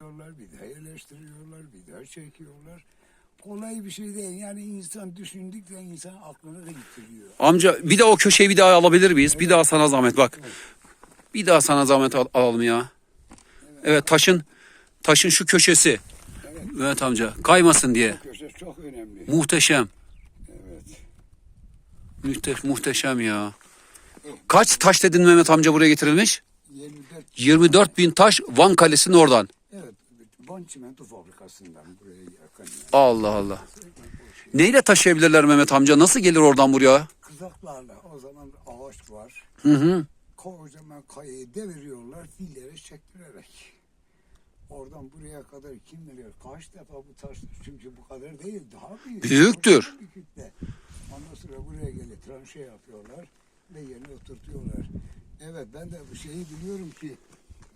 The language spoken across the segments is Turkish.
Çekiyorlar, bir daha yerleştiriyorlar, bir daha çekiyorlar. Kolay bir şey değil. Yani insan düşündükçe insan aklını da getiriyor. Amca bir de o köşeyi bir daha alabilir miyiz? Bir daha sana zahmet bak. Bir daha sana zahmet al- alalım ya. Evet taşın taşın şu köşesi. Evet. Evet amca kaymasın diye. Köşe çok önemli. Muhteşem. Evet. Muhte muhteşem ya. Kaç taş dedin Mehmet amca buraya getirilmiş? 24 24 bin taş Van Kalesi'nin oradan. Van Çimento Fabrikası'ndan buraya yakın. Yani. Allah Allah. Neyle taşıyabilirler Mehmet amca? Nasıl gelir oradan buraya? Kızaklarla o zaman ağaç var. Hı hı. Kocaman kayayı deviriyorlar dillere çektirerek. Oradan buraya kadar kim bilir kaç defa bu taş çünkü bu kadar değil daha büyük. Büyüktür. Ondan sonra buraya gelip tranşe yapıyorlar ve yerine oturtuyorlar. Evet ben de bu şeyi biliyorum ki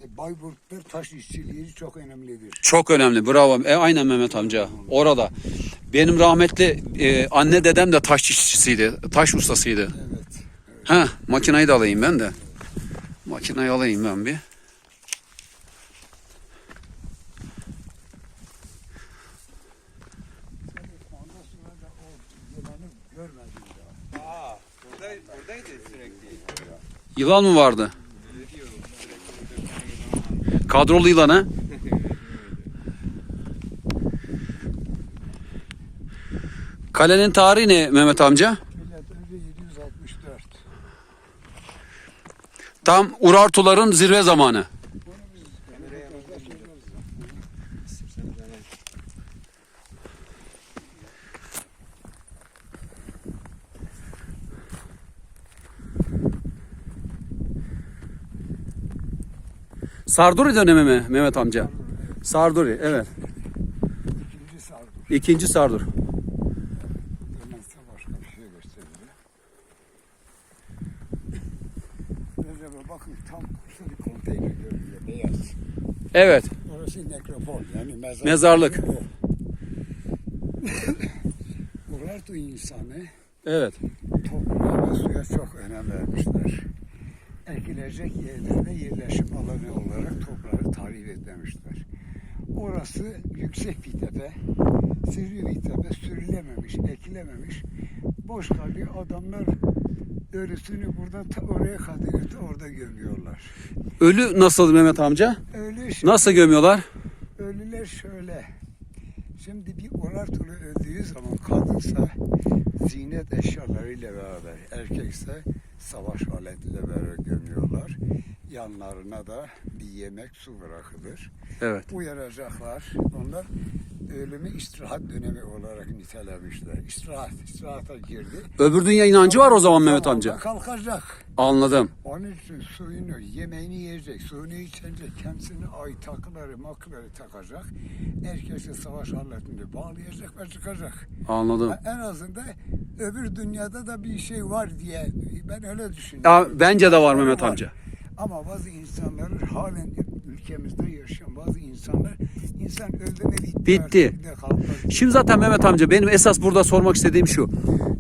Bayburt'ta taş işçiliği çok önemlidir. Çok önemli. Bravo. E, aynen Mehmet amca. Orada. Benim rahmetli e, anne dedem de taş işçisiydi. Taş ustasıydı. Evet. Ha, makinayı da alayım ben de. Makinayı alayım ben bir. Ondan sonra da o yılanı görmedim daha. Aa, burada, buradaydı sürekli. Yılan mı vardı? Kadrolu yılan ha? Kalenin tarihi ne Mehmet amca? Millet önce 764. Tam Urartuların zirve zamanı. Bunu biz röportajda söyleriz. Sarduri dönemi mi Mehmet amca? Sarduri evet. İkinci sardı. İkinci Sardur. Yemezse başka bir şey gösteriyor. Recep bakın tam kursa bir konteyner görünüyor beyaz. Evet. Orası nekropol yani mezarlık. Mezarlık. Urartu insanı Evet. toprağa ve suya çok önem vermişler. Ekilecek yerlerde yerleşim alanı olarak toprağı tarif etmemişler. Orası yüksek bir tepe, sivri bir tepe, sürülememiş, ekilememiş. Boş kalıyor. Adamlar ölüsünü buradan ta oraya kadar orada gömüyorlar. Ölü nasıl Mehmet amca? Ölü şimdi- Nasıl gömüyorlar? Ölüler şöyle. Şimdi bir Urartulu öldüğü zaman kadınsa zinet eşyalarıyla beraber, erkekse savaş aletiyle gömüyorlar. Yanlarına da bir yemek su bırakılır. Evet. Uyaracaklar. Onlar ölümü istirahat dönemi olarak nitelemişler. İstirahat, istirahata girdi. Öbür dünya inancı var o zaman Mehmet amca. Kalkacak. Anladım. Onun için suyunu, yemeğini yiyecek, suyunu içecek, kendisine ait takıları, makları takacak. Herkese savaş aletini bağlayacak ve çıkacak. Anladım. En azından öbür dünyada da bir şey var diye ben öyle düşünüyorum. Ya, bence de var Mehmet amca. Ama bazı insanların halen ülkemizde yaşayan bazı insanlar insan öldü mü bitti. Şimdi zaten Mehmet amca benim esas burada sormak istediğim şu.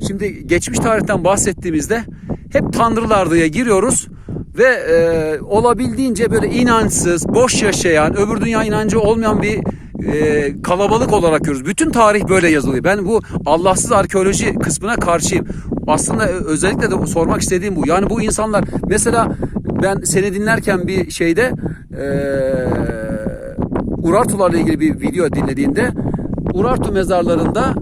Şimdi geçmiş tarihten bahsettiğimizde hep tanrılar diye giriyoruz ve e, olabildiğince böyle inançsız, boş yaşayan, öbür dünya inancı olmayan bir e, kalabalık olarak görüyoruz. Bütün tarih böyle yazılıyor. Ben bu Allahsız arkeoloji kısmına karşıyım. Aslında ö- özellikle de sormak istediğim bu. Yani bu insanlar mesela ben seni dinlerken bir şeyde e, Urartularla ilgili bir video dinlediğinde Urartu mezarlarında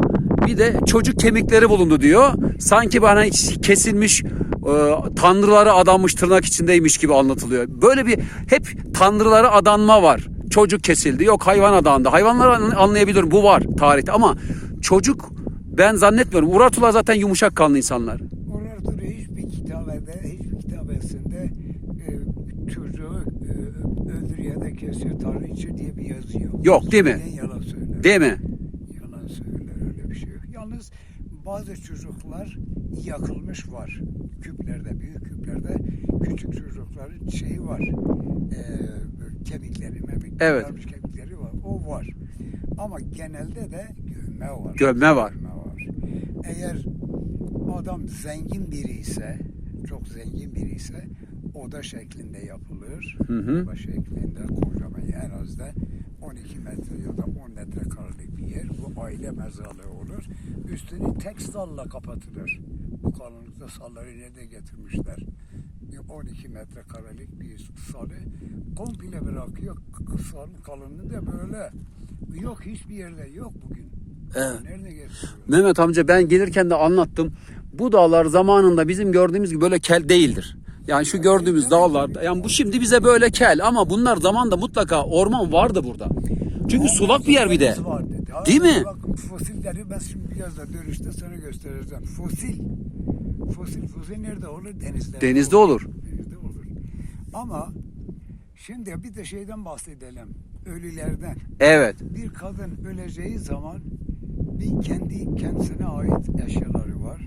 bir de çocuk kemikleri bulundu diyor. Sanki bana hiç kesilmiş e, tanrılara adanmış tırnak içindeymiş gibi anlatılıyor. Böyle bir hep tanrılara adanma var. Çocuk kesildi. Yok hayvan adandı. Hayvanları an- anlayabilirim. Bu var tarihte ama çocuk ben zannetmiyorum. Urartular zaten yumuşak kanlı insanlar. Orada hiçbir kitabede, hiçbir kitabesinde e, çocuğu e, öldür ya da kesiyor için diye bir yazı yok. Yok, değil mi? Yalan söyler. Değil mi? Yalan söyler öyle bir şey yok. Yalnız bazı çocuklar yakılmış var. Küplerde, büyük küplerde küçük çocukların şeyi var. E, kemikleri, memikleri, Evet. yarmış kemikleri var. O var. Ama genelde de gömme var. Gömme var. Gömme var. Eğer adam zengin biri ise, çok zengin biri ise oda şeklinde yapılır. Hı hı. Oda şeklinde kocaman en az da 12 aile mezarlığı olur. Üstünü tek salla kapatılır. Bu kalınlıkta salları nerede getirmişler? Bir 12 metrekarelik bir salı komple bırakıyor. Salın kalınlığı da böyle. Yok hiçbir yerde yok bugün. Evet. Nerede getiriyor? Mehmet amca ben gelirken de anlattım. Bu dağlar zamanında bizim gördüğümüz gibi böyle kel değildir. Yani şu gördüğümüz dağlar yani bu şimdi bize böyle kel ama bunlar zamanda mutlaka orman vardı burada. Çünkü sulak bir yer bir de. Değil mi? Bak fosilleri ben şimdi biraz da dönüşte sana göstereceğim. Fosil. Fosil, fosil nerede olur? Denizde. Denizde olur. Denizde olur. Ama şimdi bir de şeyden bahsedelim. Ölülerden. Evet. Bir kadın öleceği zaman bir kendi kendisine ait eşyaları var.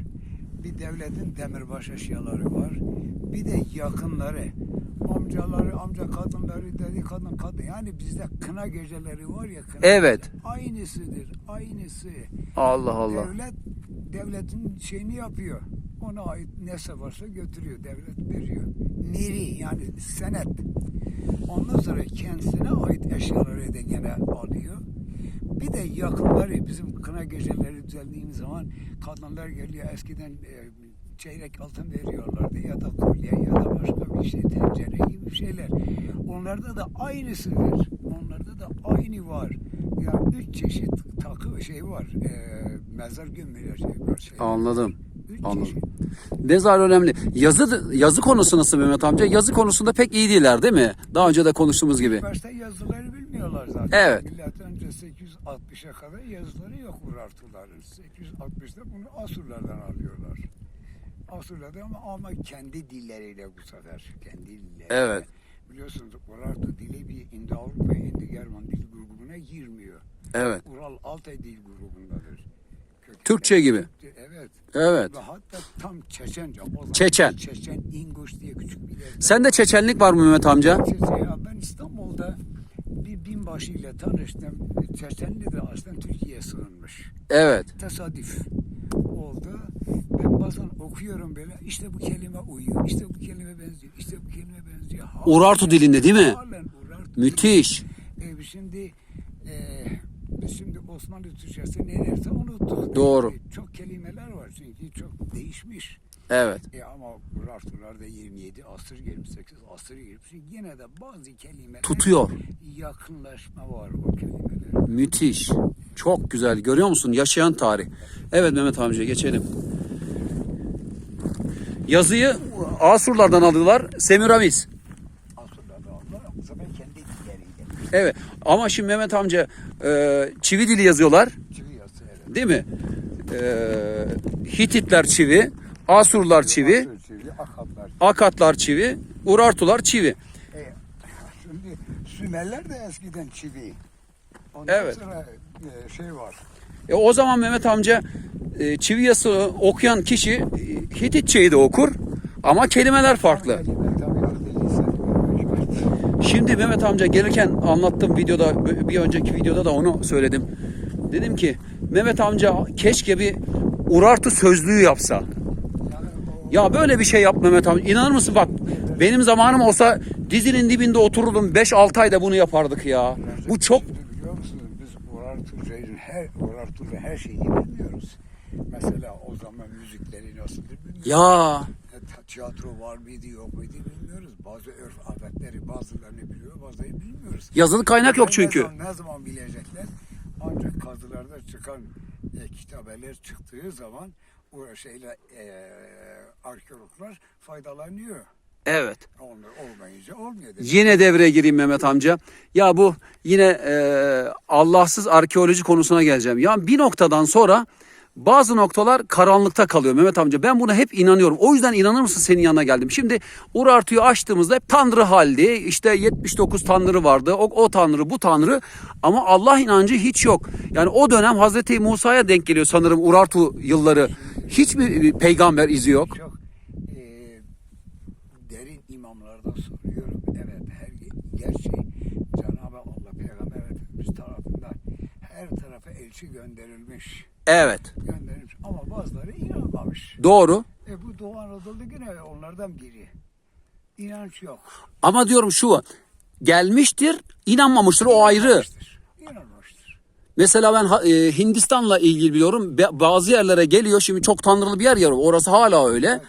Bir devletin demirbaş eşyaları var. Bir de yakınları. Amcaları, amca kadınları, dedi kadın kadın. Yani bizde kına geceleri var ya kına Evet. gece- Aynısıdır. Aynısı. Allah Allah. Devlet devletin şeyini yapıyor. Ona ait neyse varsa götürüyor. Devlet veriyor. Niri yani senet. Ondan sonra kendisine ait eşyaları da gene alıyor. Bir de yakınları bizim kına geceleri düzenlediğimiz zaman kadınlar geliyor eskiden e, çeyrek altın veriyorlardı ya da kolye ya da başka bir şey tencere gibi şeyler. Onlarda da aynısıdır. Onlarda da aynı var. Ya üç çeşit takı şey var. E, mezar gömüler şey var. Şey. Anladım. Üç Anladım. çeşit. Mezar önemli. Yazı yazı konusu nasıl Mehmet amca? Yazı konusunda pek iyi değiller değil mi? Daha önce de konuştuğumuz gibi. Başta yazıları bilmiyorlar zaten. Evet. Milattan önce 860'a kadar yazıları yok Urartuların. 860'da bunu Asurlardan alıyorlar. Asurlardan ama, ama kendi dilleriyle bu sefer. Kendi dilleriyle. Evet. Biliyorsunuz Urartu dili bir İndo-Avrupa, Indo-German dil grubuna girmiyor. Evet. Ural Altay dil grubundadır. Kökenleri Türkçe gibi. Evet. Evet. Ve hatta tam Çeçence. O Çeçen. Çeçen, İnguş diye küçük bir yer. Sende çeçenlik var mı Mehmet amca? Ya ben İstanbul'da bir binbaşı ile tanıştım. Çeçenli de aslında Türkiye'ye sığınmış. Evet. Tesadüf oldu. Ben bazen okuyorum böyle işte bu kelime uyuyor, işte bu kelime benziyor, işte bu kelime benziyor. Halen- Urartu dilinde değil mi? Halen Urartu. Müthiş. E, şimdi e, biz şimdi Osmanlı Türkçesi nelerse unuttuk. Doğru. E, çok kelimeler var çünkü çok değişmiş. Evet. E ama Urartularda 27 asır 28 asır girmiş. Yine de bazı kelimeler Tutuyor. yakınlaşma var o kelimeler. Müthiş. Çok güzel. Görüyor musun? Yaşayan tarih. Evet Mehmet amca geçelim. Yazıyı Asurlardan aldılar. Semiramis. Asırlarda onlar o zaman kendi dilleriyle. Evet. Ama şimdi Mehmet amca e, çivi dili yazıyorlar. Çivi yazı evet. Değil mi? E, Hititler çivi. Asurlar çivi. Asır çivi, Akatlar. Akatlar çivi. Urartular çivi. E, şimdi Sümerler de eskiden çivi. Ondan Evet. sonra e, şey var. E, o zaman Mehmet amca e, çivi yazısı okuyan kişi e, Hititçeyi de okur. Ama kelimeler farklı. Şimdi Mehmet amca gelirken anlattım videoda bir önceki videoda da onu söyledim. Dedim ki Mehmet amca keşke bir Urartu sözlüğü yapsa. Ya böyle bir şey yap Mehmet amca. İnanır mısın bak benim zamanım olsa dizinin dibinde otururdum 5-6 ayda bunu yapardık ya. Bu çok Şimdi biliyor musunuz biz Urartu'nun her Urartu'da her şeyi bilmiyoruz. Mesela o zaman müzikleri nasıldır bilmiyoruz. ya E, Tiyatro var mıydı yok muydu bilmiyoruz. Bazı örf adetleri bazılarını biliyor bazılarını bilmiyoruz. yazılı kaynak yok Ne çünkü. zaman, ne zaman bilecekler? Ancak kazılarda çıkan e, kitabeler çıktığı zaman o şeyle e, arkeologlar faydalanıyor. Evet. Olmayınca olmuyor. Yine devreye gireyim Mehmet amca. Ya bu yine e, Allahsız arkeoloji konusuna geleceğim. Ya bir noktadan sonra bazı noktalar karanlıkta kalıyor Mehmet amca. Ben buna hep inanıyorum. O yüzden inanır mısın senin yanına geldim. Şimdi Urartu'yu açtığımızda hep tanrı haldi. İşte 79 tanrı vardı. O, o tanrı bu tanrı. Ama Allah inancı hiç yok. Yani o dönem Hazreti Musa'ya denk geliyor sanırım Urartu yılları. Hiçbir peygamber izi yok. Çok e, derin imamlardan soruyorum. Evet her gerçi Cenab-ı Allah Peygamber Efendimiz tarafından her tarafa elçi gönderilmiş. Evet. Gönderilmiş ama bazıları inanmamış. Doğru. E bu Doğu Anadolu yine onlardan biri. İnanç yok. Ama diyorum şu gelmiştir, inanmamıştır o ayrı. İnanmamıştır. İnanmamıştır. Mesela ben e, Hindistan'la ilgili biliyorum. Bazı yerlere geliyor. Şimdi çok tanrılı bir yer ya. Orası hala öyle.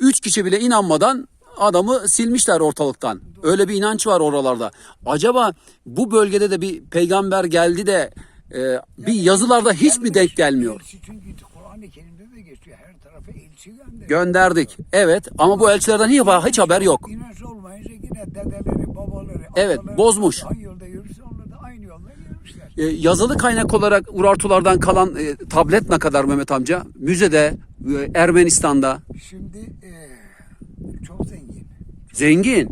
Üç kişi bile inanmadan adamı silmişler ortalıktan. Öyle bir inanç var oralarda. Acaba bu bölgede de bir peygamber geldi de e, bir yazılarda hiç mi denk gelmiyor? Elçi çünkü Kur'an-ı Kerim'de de geçiyor. Her tarafa elçi gönderiyor. Gönderdik. Evet ama bu elçilerden hiç, hiç haber yok. İnanç olmayınca yine dedeleri, babaları, Evet, ataları bozmuş. Aynı yolda yürürse onlar da aynı yolda yürümüşler. E, yazılı kaynak olarak Urartulardan kalan e, tablet ne kadar Mehmet amca? Müzede, e, Ermenistan'da. Şimdi e, çok zengin. Zengin.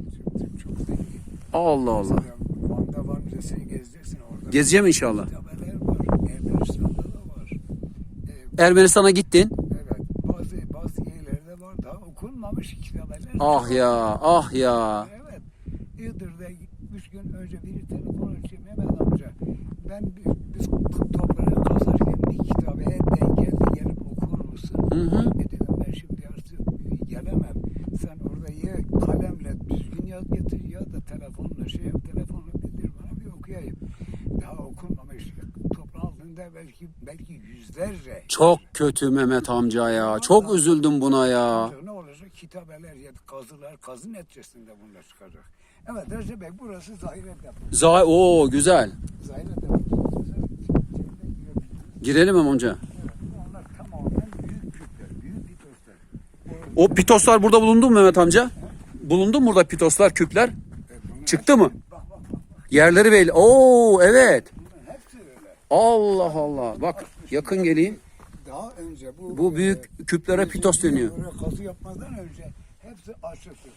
Çok zengin. Allah Allah. Van'da var müzesini gezdirsin orada. Gezeceğim inşallah. Kitabeler var. Ermenistan'da da var. E, Ermenistan'a gittin. evet. Bazı bazı yerlerde var. Daha okunmamış kitabeler. Ah ya, ah ya. Evet. Iğdır'da üç gün önce biri telefon açıyor Mehmet amca. Ben bi- biz toprağı kazarken bir kitabeye denk geldi gelip okur musun? Hı hı. E dedim ben şimdi artık gelemem. Sen orada ya kalemle düzgün yaz getir ya da telefonla şey yap telefonla bildir bana bir okuyayım. Daha okunmamış altında belki belki yüzlerce. Çok kötü Mehmet amca ya. Çok üzüldüm buna ya. Ne olacak? Kitabeler ya kazılar, kazı neticesinde bunlar çıkacak. Evet Recep Bey burası Zahire Depo. Zay o güzel. Zahire Depo. Girelim mi amca? Onlar tamamen büyük küpler, büyük pitoslar. O pitoslar burada bulundu mu Mehmet amca? Bulundu mu burada pitoslar, küpler? E, bunlar- Çıktı mı? Bak bak bak. bak. Yerleri belli. Oo evet. Allah Allah. Bak yakın geleyim. Daha önce bu... Bu büyük küplere pitos deniyor. Böyle kazı yapmadan önce hepsi açıktı.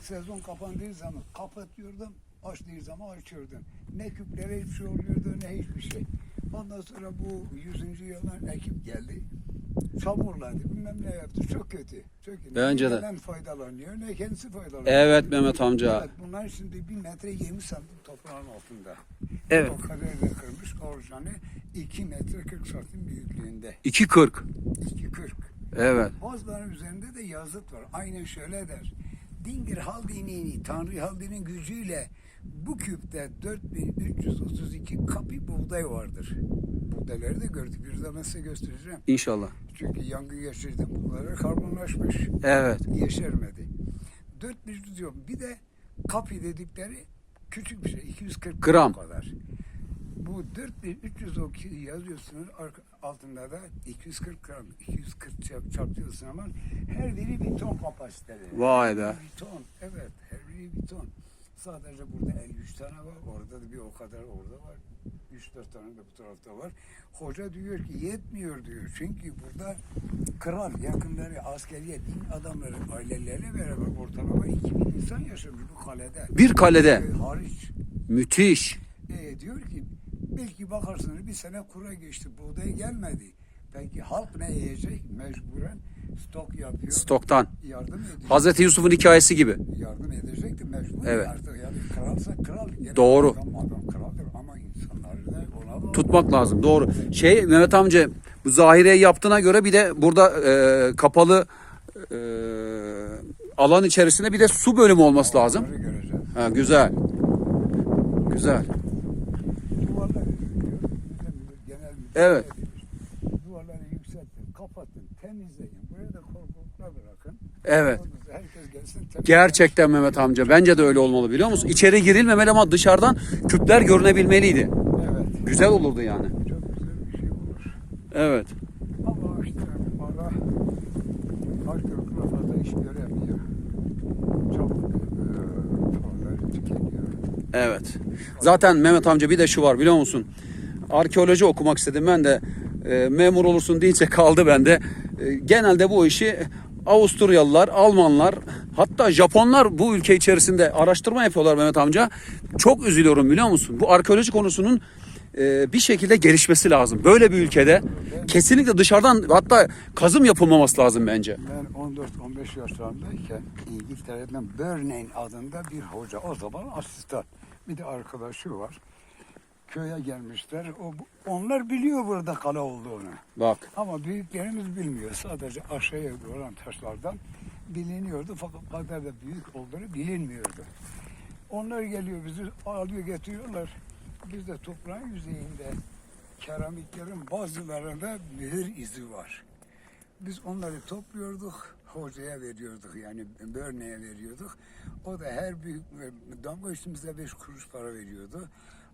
Sezon kapandığı zaman kapatıyordum, açtığı zaman açıyordum. Ne küplere hiçbir şey oluyordu ne hiçbir şey. Ondan sonra bu 100. yıldan ekip geldi. Çamurladı, bilmem ne yaptı. Çok kötü. Çok kötü. Bence de. Ne faydalanıyor, ne kendisi faydalanıyor. Evet Mehmet amca. Evet, bunlar şimdi bir metre 20 santim toprağın altında. Evet. O kadar da kırmış orijinali 2 metre 40 santim büyüklüğünde. 2.40. 2.40. Evet. Bazılarının üzerinde de yazıt var. Aynen şöyle der. Dingir Haldini'ni, Tanrı Haldin'in gücüyle bu küpte 4332 kapi buğday vardır. Buğdayları da gördük. Bir zaman size göstereceğim. İnşallah. Çünkü yangın geçirdim. Buğdaylar karbonlaşmış. Evet. Yeşermedi. 400 diyor. Bir de kapi dedikleri küçük bir şey. 240 Gram. kadar. Bu 4312 yazıyorsunuz altında da 240 gram 240 çarp, çarpıyorsun ama her biri bir ton kapasiteli. Vay be. Bir ton evet her biri bir ton. Sadece burada 53 tane var orada da bir o kadar orada var. 3-4 tane de bu tarafta var. Hoca diyor ki yetmiyor diyor. Çünkü burada kral yakınları askeriye din adamları aileleriyle beraber ortalama 2000 insan yaşamış bu kalede. Bir kalede. Köy hariç. Müthiş. E, diyor ki belki bakarsınız bir sene kura geçti buğday gelmedi. Peki halk ne yiyecek? Mecburen stok yapıyor. Stoktan. Yardım ediyor. Hazreti Yusuf'un hikayesi gibi. Yardım edecekti mecbur. Evet. Artık yani kralsa kral. Gene Doğru. Adam, adam kraldır ama insanları da ona da Tutmak lazım. Doğru. Şey Mehmet amca bu zahireyi yaptığına göre bir de burada e, kapalı e, alan içerisinde bir de su bölümü olması lazım. Onları göreceğiz. Ha, güzel. Güzel. Evet. Evet. Gerçekten Mehmet amca. Bence de öyle olmalı biliyor musun? İçeri girilmemeli ama dışarıdan küpler görünebilmeliydi. Evet. Güzel olurdu yani. Çok güzel bir şey olur. Evet. Ama işte para kaç kuruşuna fazla iş göremiyor. Çabuk e, paraları tükeniyor. Evet. Zaten Mehmet amca bir de şu var biliyor musun? Arkeoloji okumak istedim ben de e, memur olursun deyince kaldı bende. E, genelde bu işi Avusturyalılar, Almanlar hatta Japonlar bu ülke içerisinde araştırma yapıyorlar Mehmet amca. Çok üzülüyorum biliyor musun? Bu arkeoloji konusunun e, bir şekilde gelişmesi lazım. Böyle bir ülkede kesinlikle dışarıdan hatta kazım yapılmaması lazım bence. Ben 14-15 yaşlarındayken İngiltere'den Burnane adında bir hoca, o zaman asistan. Bir de arkadaşı var. Köye gelmişler. O, onlar biliyor burada kale olduğunu. Bak. Ama büyüklerimiz bilmiyor. Sadece aşağıya olan taşlardan biliniyordu. Fakat kadar da büyük olduğunu bilinmiyordu. Onlar geliyor bizi alıyor getiriyorlar. Biz de toprağın yüzeyinde keramiklerin bazılarında mühür izi var. Biz onları topluyorduk, hocaya veriyorduk yani Börne'ye veriyorduk. O da her büyük damga üstümüzde 5 kuruş para veriyordu.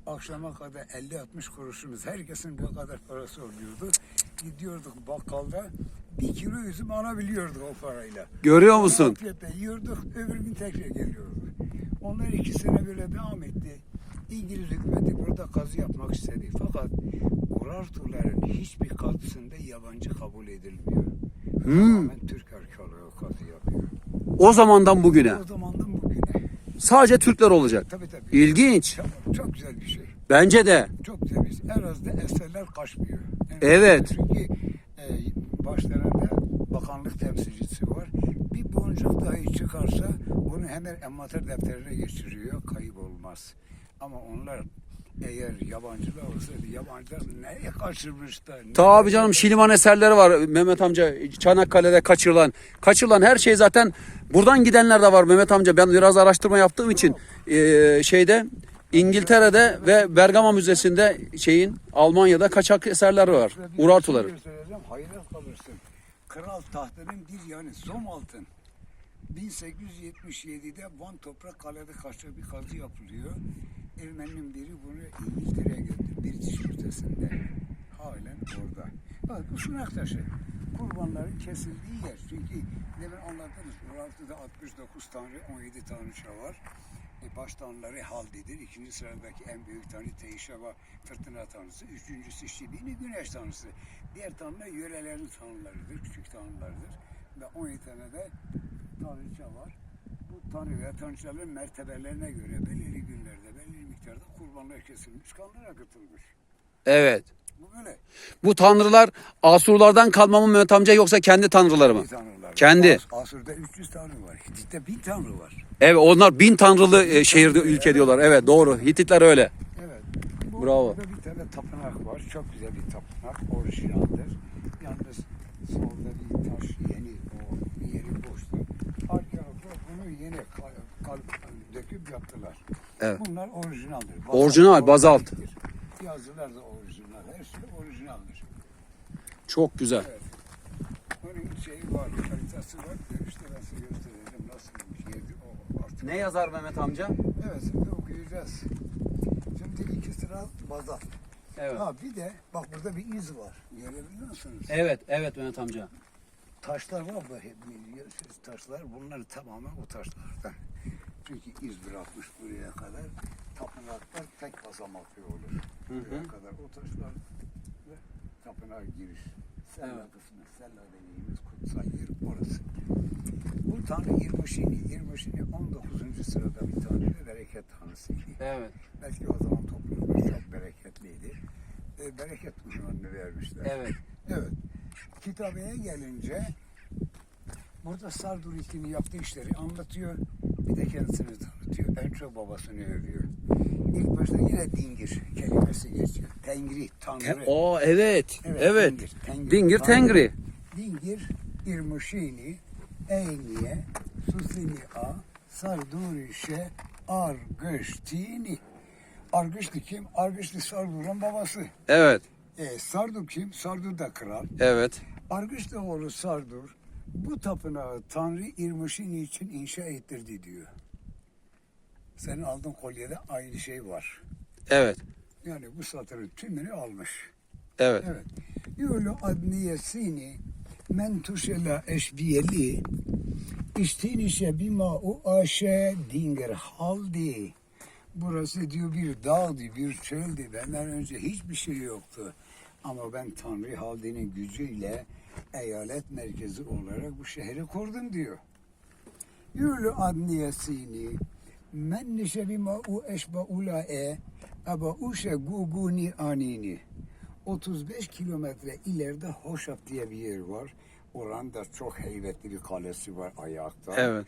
Akşama kadar 50-60 kuruşumuz, herkesin bir kadar parası oluyordu. Gidiyorduk bakkalda bir kilo üzüm alabiliyorduk o parayla. Görüyor musun? Afiyetle yiyorduk, öbür gün tekrar geliyordu. Onlar iki sene böyle devam etti. İngiliz hükümeti burada kazı yapmak istedi. Fakat Urartuların hiçbir kazısında yabancı kabul edilmiyor. Tamamen Türk arkeoloğu kazı yapıyor. O zamandan bugüne. O zamandan bugüne. Sadece Türkler olacak. Tabii tabii. İlginç. Çok, çok güzel bir şey. Bence de. Çok güzel bir şey. Erazide eserler kaçmıyor. En Evet. azından Çünkü e, başlarında bakanlık temsilcisi var. Bir boncuk dahi çıkarsa bunu hemen envanter defterine geçiriyor. Kayıp olmaz. Ama onlar eğer yabancılar olsaydı yabancılar neye kaçırmışlar? Tabii canım Şiliman eserleri var Mehmet amca. Çanakkale'de kaçırılan. Kaçırılan her şey zaten buradan gidenler de var Mehmet amca. Ben biraz araştırma yaptığım için eee, şeyde İngiltere'de ve Bergama Müzesi'nde şeyin Almanya'da kaçak eserler var. Urartuların. şey hayret kalırsın. Kral tahtının bir yani som altın. 1877'de Van Toprak Kale'de kaçak bir kazı yapılıyor. Ermeninin biri bunu İngiltere'ye götürdü. British Müzesi'nde. Halen orada. Bak bu sunak taşı. Kurbanların kesildiği yer. Çünkü demin anlattınız. Urartu'da 69 tanrı, 17 tanrıça var. E, baş tanrıları Haldi'dir. İkinci sıradaki en büyük tanrı Teişava fırtına tanrısı. Üçüncüsü Şibini güneş tanrısı. Diğer tanrılar yörelerin tanrılarıdır. Küçük tanrılardır. Ve 17 tane de tanrıça var. Bu tanrı ve tanrıçaların mertebelerine göre belirli günlerde belirli miktarda kurbanlar kesilmiş, kanlar akıtılmış. Evet. Bu tanrılar Asurlardan kalma mı Mehmet amca yoksa kendi tanrıları mı? Tanrılar. Kendi. As- Asur'da 300 tanrı var. Hitit'te 1000 tanrı var. Evet onlar bin tanrılı e, şehirde ülke diyorlar. Evet doğru. Hititler öyle. Evet. Bu, Bravo. Burada bir tane tapınak var. Çok güzel bir tapınak. Orijinaldir. Yalnız solda bir taş yeni o yeri boştu. Arkeologlar bunu yeni kal, kal, döküp yaptılar. Evet. Bunlar orijinaldir. Orijinal, bazalt. Yazılar da orijinal. Şey. Çok güzel. Onun şeyi var, haritası var. Ben size göstereceğim nasıl bir yerdi o artık. Ne yazar Mehmet amca? Evet şimdi okuyacağız. Şimdi iki sıra bazalt. Evet. Ha bir de bak burada bir iz var. Görebiliyor musunuz? Evet, evet Mehmet amca. Taşlar var bu hep biliyorsunuz taşlar. Bunlar tamamen o taşlardan. Çünkü iz bırakmış buraya kadar. Tapınaklar tek basamaklı olur. Buraya kadar o taşlar tapınağa giriş. Sella kısmı, Sella dediğimiz kutsal yer orası. Bu tanrı İrmişini, İrmişini 19. sırada bir tanrı ve bereket tanrısıydı. Evet. Belki o zaman toplumlar çok bereketliydi. E, bereket ünvanını vermişler. Evet. Evet. Kitabeye gelince burada Sardurik'in yaptığı işleri anlatıyor. Bir de kendisini tanıtıyor. En çok babasını övüyor. İlk başta yine dingir kelimesi geçiyor. Tengri, Tanrı. O evet. Evet. Evet, Dingir, Tengri. Dingir Tengri. Dingir, İrmuşini, Eyniye, Susini A, Sardurişe, Argıştini. Argışlı kim? Argışlı Sardur'un babası. Evet. E, Sardur kim? Sardur da kral. Evet. Argışlı oğlu Sardur bu tapınağı Tanrı İrmişini için inşa ettirdi diyor. Senin aldığın kolyede aynı şey var. Evet. Yani bu satırın tümünü almış. Evet. Evet. Yolu adniyesini men tuşela eşbiyeli iştinişe bima u aşe dinger haldi. Burası diyor bir dağdı, bir çöldü. Benden önce hiçbir şey yoktu. Ama ben Tanrı Haldi'nin gücüyle eyalet merkezi olarak bu şehri kurdum diyor. Yolu adniyesini men nişe bima u eşba ulae aba uşe guguni anini. 35 kilometre ileride Hoşaf diye bir yer var. Oranın çok heybetli bir kalesi var ayakta. Evet.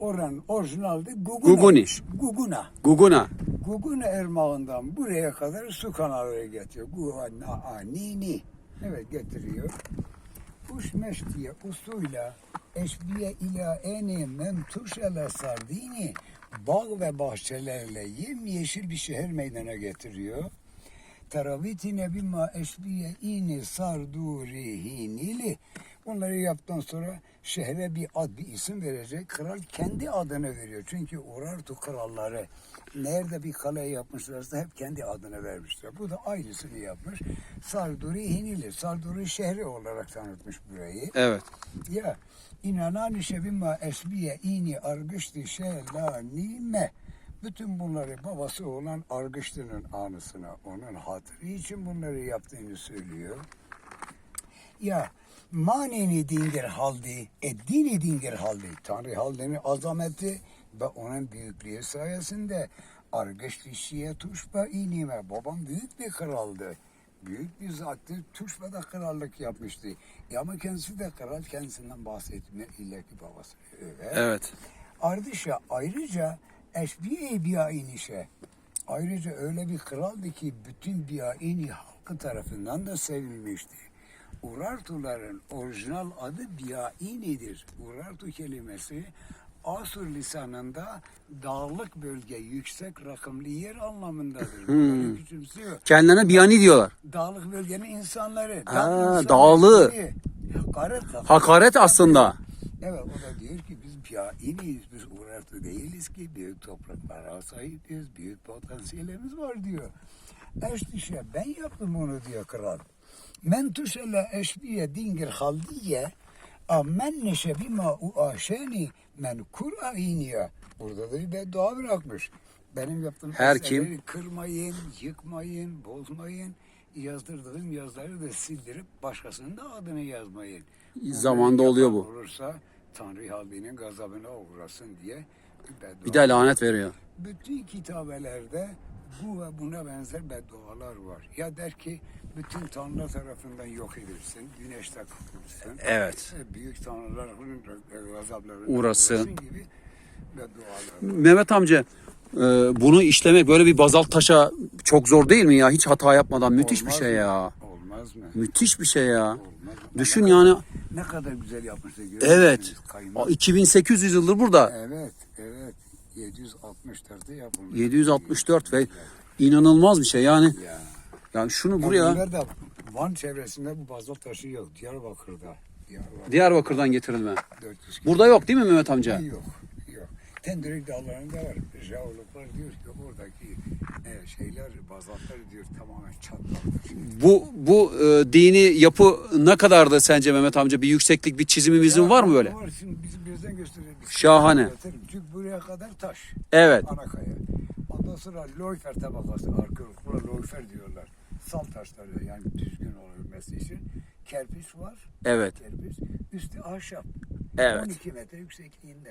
Oranın orijinalde Guguna. Guguni. Guguna. Guguna. Guguna Ermağı'ndan buraya kadar su kanalları getiriyor. Guguna Anini. Evet getiriyor. Uşmeş diye usuyla eşbiye ila eni memtuşele sardini bağ ve bahçelerle yemyeşil bir şehir meydana getiriyor. teravitine bima eşbiye ini sardurihinili. Bunları yaptıktan sonra şehre bir ad, bir isim verecek. Kral kendi adını veriyor. Çünkü Urartu kralları nerede bir kale yapmışlarsa hep kendi adını vermişler. Bu da aynısını yapmış. Sardurihinili. Sarduri şehri olarak tanıtmış burayı. Evet. Ya inanan işe bima esbiye ini argıştı şelanime. Bütün bunları babası olan Argıştı'nın anısına, onun hatırı için bunları yaptığını söylüyor. Ya maneni dingir haldi, e dini dingir haldi. Tanrı haldini azameti ve onun büyüklüğü sayesinde Argıştı şiye tuşba inime. Babam büyük bir kraldı. Büyük bir zattı. Tuşba'da krallık yapmıştı. E ama kendisi de kral kendisinden bahsetme illaki babası. Evet. Evet. Ardışa ayrıca eşbiye biainişe ayrıca öyle bir kraldı ki bütün biaini halkı tarafından da sevilmişti. Urartuların orijinal adı biainidir. Urartu kelimesi Asur lisanında dağlık bölge, yüksek rakımlı yer anlamındadır. Küçümsüyor. Kendilerine biyani diyorlar. Dağlık bölgenin insanları. Ha, insanları dağlı. Hakaret, Hakaret aslında. Evet o da diyor ki biz ya iniyiz biz uğraştı değiliz ki büyük topraklara sahibiz büyük potansiyelimiz var diyor. Eşdişe ben yaptım onu diyor kral. Men tuşele eşbiye dingir haldiye ammen neşe bima u aşeni men kur'a iniye. Burada da bir beddua bırakmış. Benim yaptığım Her kim? kırmayın, yıkmayın, bozmayın. Yazdırdığım yazıları da sildirip başkasının da adını yazmayın. Zamanda oluyor bu. Olursa Tanrı halinin gazabına uğrasın diye bir. Bir de lanet veriyor. Bütün kitabelerde bu ve buna benzer beddualar var. Ya der ki bütün tanrılar tarafından yok edilsin, güneşte kırılsın. Evet. e, Büyük tanrıların gazaplarına Uğrasın. gibi beddualar var. Mehmet amca e, bunu işlemek böyle bir bazalt taşa çok zor değil mi ya? Hiç hata yapmadan müthiş bir Olmaz şey mı? ya. Olmaz mı? Müthiş bir şey ya. Olmaz? Düşün Ne yani. kadar- Ne kadar güzel yapmışlar. Evet. musunuz? Kaymak. 2800 yıldır burada. Evet, evet. 764'te yapılmış. 764 ve inanılmaz bir şey yani. Ya. Yani şunu Ya buraya bunlar da Van çevresinde bu bazalt taşı yok. Diyarbakır'da. Diyarbakır Diyarbakır'dan getirilme. 400 kilo. Burada yok değil mi Mehmet amca? Yok, yok. Tendirik dağlarında var. Jeologlar diyor ki oradaki e, şeyler, bazaltlar diyor tamamen çatlamış. Bu bu e, dini yapı ne kadardı sence Mehmet amca? Bir yükseklik, bir çizimimizin var mı böyle? Var şimdi bizim gözden gösterelim. Şahane. Çünkü buraya kadar taş. Evet. Anakaya. Ondan sonra loyfer tabakası, arkeologlar loyfer diyorlar. Sal taşları yani düzgün olabilmesi için. Kerpiç var. Evet. Kerpiç. Üstü ahşap. Evet. 12 metre yüksekliğinde.